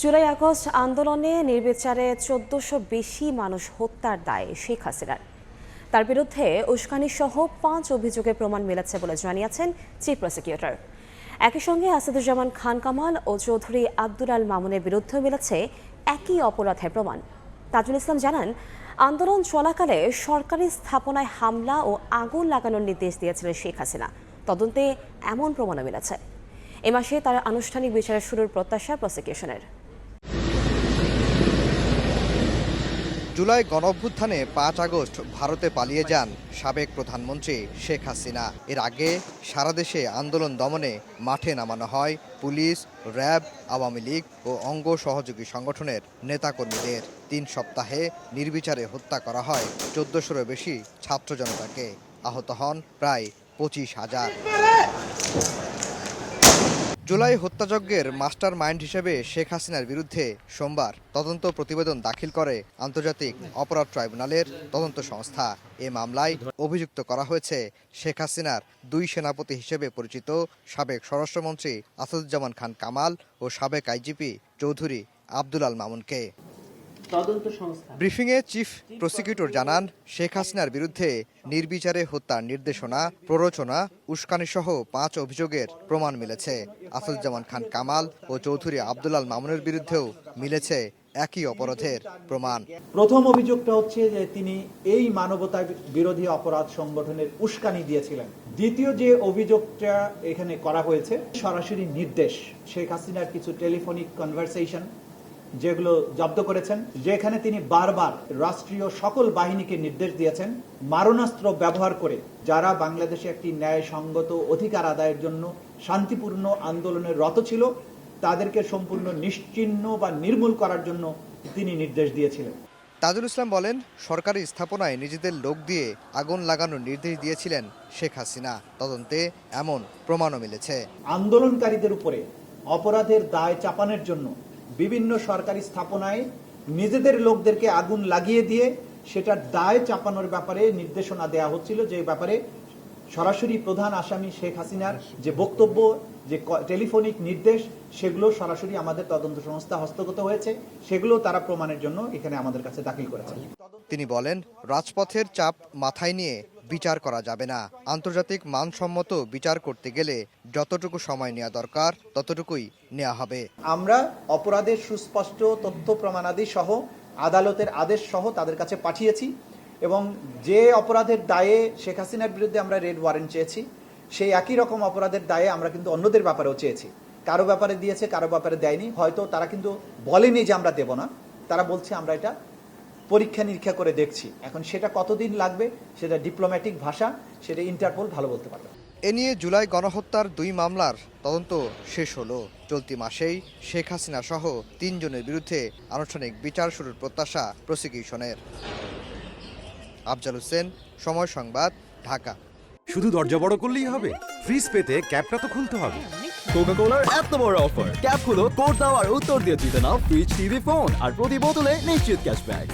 July August আন্দোলনে নির্বিচারে চোদ্দশো বেশি মানুষ হত্যার দায় শেখ হাসিনার। তার বিরুদ্ধে উস্কানি সহ পাঁচ অভিযোগের প্রমাণ মিলেছে বলে জানিয়েছেন চিফ প্রসিকিউটর। একই সঙ্গে আসাদুজ্জামান খান কামাল ও চৌধুরী আব্দুল আল মামুনের বিরুদ্ধেও মিলেছে একই অপরাধের প্রমাণ। তাজুল ইসলাম জানান, আন্দোলন চলাকালে সরকারি স্থাপনায় হামলা ও আগুন লাগানোর নির্দেশ দিয়েছিলেন শেখ হাসিনা। তদন্তে এমন প্রমাণও মিলেছে। এ মাসে তার আনুষ্ঠানিক বিচারের শুরুর প্রত্যাশা প্রসিকিউশনের। জুলাই গণঅভ্যুত্থানে পাঁচ আগস্ট ভারতে পালিয়ে যান সাবেক প্রধানমন্ত্রী শেখ হাসিনা। এর আগে সারা দেশে আন্দোলন দমনে মাঠে নামানো হয় পুলিশ, র্যাব, আওয়ামী লীগ ও অঙ্গ সহযোগী সংগঠনের নেতাকর্মীদের। তিন সপ্তাহে নির্বিচারে হত্যা করা হয় চোদ্দশোরও বেশি ছাত্র জনতাকে। আহত হন প্রায় পঁচিশ হাজার। জুলাই হত্যাযজ্ঞের মাস্টার মাইন্ড হিসেবে শেখ হাসিনার বিরুদ্ধে সোমবার তদন্ত প্রতিবেদন দাখিল করে আন্তর্জাতিক অপরাধ ট্রাইব্যুনালের তদন্ত সংস্থা। এ মামলায় অভিযুক্ত করা হয়েছে শেখ হাসিনার দুই সেনাপতি হিসেবে পরিচিত সাবেক স্বরাষ্ট্রমন্ত্রী আসাদুজ্জামান খান কামাল ও সাবেক আইজিপি চৌধুরী আব্দুল আল মামুনকে। ব্রিফিংয়ে চিফ প্রসিকিউটর জানান শেখ হাসিনার বিরুদ্ধে নির্বিচারে হত্যার নির্দেশনা প্ররোচনা উস্কানি সহ পাঁচ অভিযোগের প্রমাণ মিলেছে। আসাদুজ্জামান খান কামাল ও চৌধুরী আব্দুলাল মামুনের বিরুদ্ধেও মিলেছে একই অপরাধের প্রমাণ। প্রথম অভিযোগটা হচ্ছে যে তিনি এই মানবতা বিরোধী অপরাধ সংগঠনের উস্কানি দিয়েছিলেন। দ্বিতীয় যে অভিযোগটা এখানে করা হয়েছে সরাসরি নির্দেশ শেখ হাসিনার কিছু টেলিফোনিক কনভারসেশন যেগুলো জব্দ করেছেন যেখানে তিনি বারবার রাষ্ট্রীয় সকল বাহিনীকে নির্দেশ দিয়েছেন মারণাস্ত্র ব্যবহার করে যারা বাংলাদেশে একটি ন্যায়সঙ্গত অধিকার আদায়ের জন্য শান্তিপূর্ণ আন্দোলনের রত ছিল তাদেরকে সম্পূর্ণ নিশ্চিহ্ন বা নির্মূল করার জন্য তিনি নির্দেশ দিয়েছিলেন। তাজুল ইসলাম বলেন সরকারি স্থাপনায় নিজেদের লোক দিয়ে আগুন লাগানোর নির্দেশ দিয়েছিলেন শেখ হাসিনা। তদন্তে এমন প্রমাণও মিলেছে। আন্দোলনকারীদের উপরে অপরাধের দায় চাপানোর জন্য বিভিন্ন সরকারি স্থাপনায় নিজেদের লোকদেরকে আগুন লাগিয়ে দিয়ে সেটার দায় চাপানোর ব্যাপারে নির্দেশনা দেয়া হচ্ছিল, যে ব্যাপারে সরাসরি প্রধান আসামি শেখ হাসিনার যে বক্তব্য, যে টেলিফোনিক নির্দেশ, সেগুলো সরাসরি আমাদের তদন্ত সংস্থা হস্তগত হয়েছে। সেগুলো তারা প্রমাণের জন্য এখানে আমাদের কাছে দাখিল করেছে। তিনি বলেন, রাজপথের চাপ মাথায় নিয়ে বিচার করা যাবে না। আন্তর্জাতিক মানসম্মত বিচার করতে গেলে যতটুকু সময় নেওয়া দরকার, ততটুকুই নেওয়া হবে। আমরা অপরাধের সুস্পষ্ট তথ্য প্রমাণাদি সহ, আদালতের আদেশ সহ তাদের কাছে পাঠিয়েছি এবং যে অপরাধের দায়ে শেখ হাসিনার বিরুদ্ধে আমরা রেড ওয়ারেন্ট চেয়েছি, সেই একই রকম অপরাধের দায়ে আমরা কিন্তু অন্যদের ব্যাপারেও চেয়েছি। কারও ব্যাপারে দিয়েছে, কারও ব্যাপারে দেয়নি। হয়তো তারা কিন্তু বলেনি যে আমরা দেব না। তারা বলছে আমরা এটা পরীক্ষা নিরীক্ষা করে দেখছি। এখন সেটা কতদিন লাগবে? সেটা ডিপ্লোম্যাটিক ভাষা সেটা ইন্টারপোল ভালো বলতে পারবে। এ নিয়ে জুলাই গণহত্যার দুই মামলার তদন্ত শেষ হলো। চলতি মাসেই শেখ হাসিনা সহ তিনজনের বিরুদ্ধে আনুষ্ঠানিক বিচার শুরুর প্রত্যাশা প্রসিকিউশনের আফজাল হোসেন সময় সংবাদ ঢাকা। শুধু দরজা বড় করলেই হবে? ফ্রিজ পেতে ক্যাপটা তো খুলতে হবে। কোকা কোলার এত বড় অফার ক্যাপ খুলো কোড দাও আর উত্তর দিয়ে জিতে নাও ফ্রিজ টিভি ফোন আর প্রতি বোতলে নিশ্চিত ক্যাশব্যাক